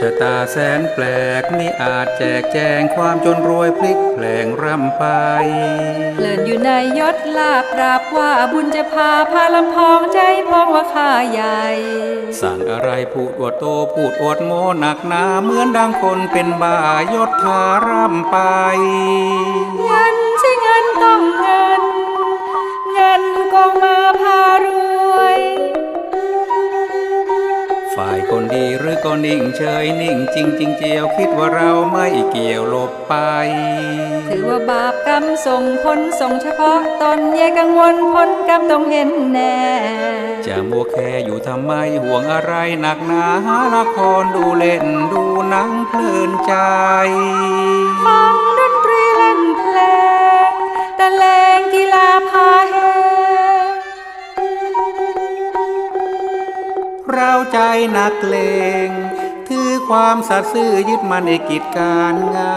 ชะตาแสนแปลกนี่อาจแจกแจงความจนรวยพลิกแผลงร่ำไปเลินอยู่ในยศลาบปราบว่าบุญจะพาพาลำพองใจพองว่าข้าใหญ่ สั่งอะไรพูดอวดโตพูดอวดโมหนักหนาเหมือนดังคนเป็นบ้ายศทาร่ำไปเงินใช่เงิน นิ่งเฉยนิ่งจริงจริงเจียวคิดว่าเราไม่เกี่ยวหลบไป ถือว่าบาปกรรมส่งผลส่งเฉพาะตนอย่ากังวลผลกรรมต้องเห็นแน่จะมัวแค่อยู่ทำไมห่วงอะไรหนักหนาหาละครดูเล่นดูหนังเพลินใจฟังดนตรีเล่นเพลงตะเลงกีฬาพา เฮเราใจนักเลง ถือความสัตย์ซื่อยึดมันในกิจการงา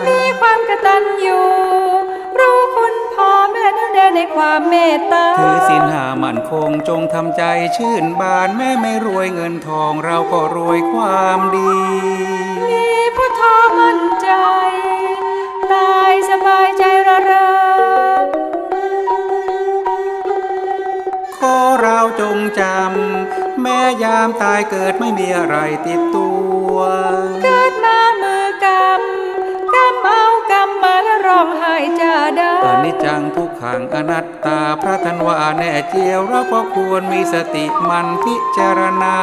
น มีความกตัญญูรู้คุณพ่อแม่แน่วแน่ในความเมตตา ถือสินหามั่นคงจงทำใจชื่นบานแม้ไม่รวยเงินทองเราก็รวยความดี มีพุทธามั่นใจตายสบายใจระเริงขอเราจงจำ แม้ยามตายเกิดไม่มีอะไรติดตัว เกิดมามือกำกำเอากำมาแล้วร้องไห้จะได้อนิจจังทุกขังอนัตตาพระทันว่าแน่เจียวเราก็ควรมีสติมันพิจารณา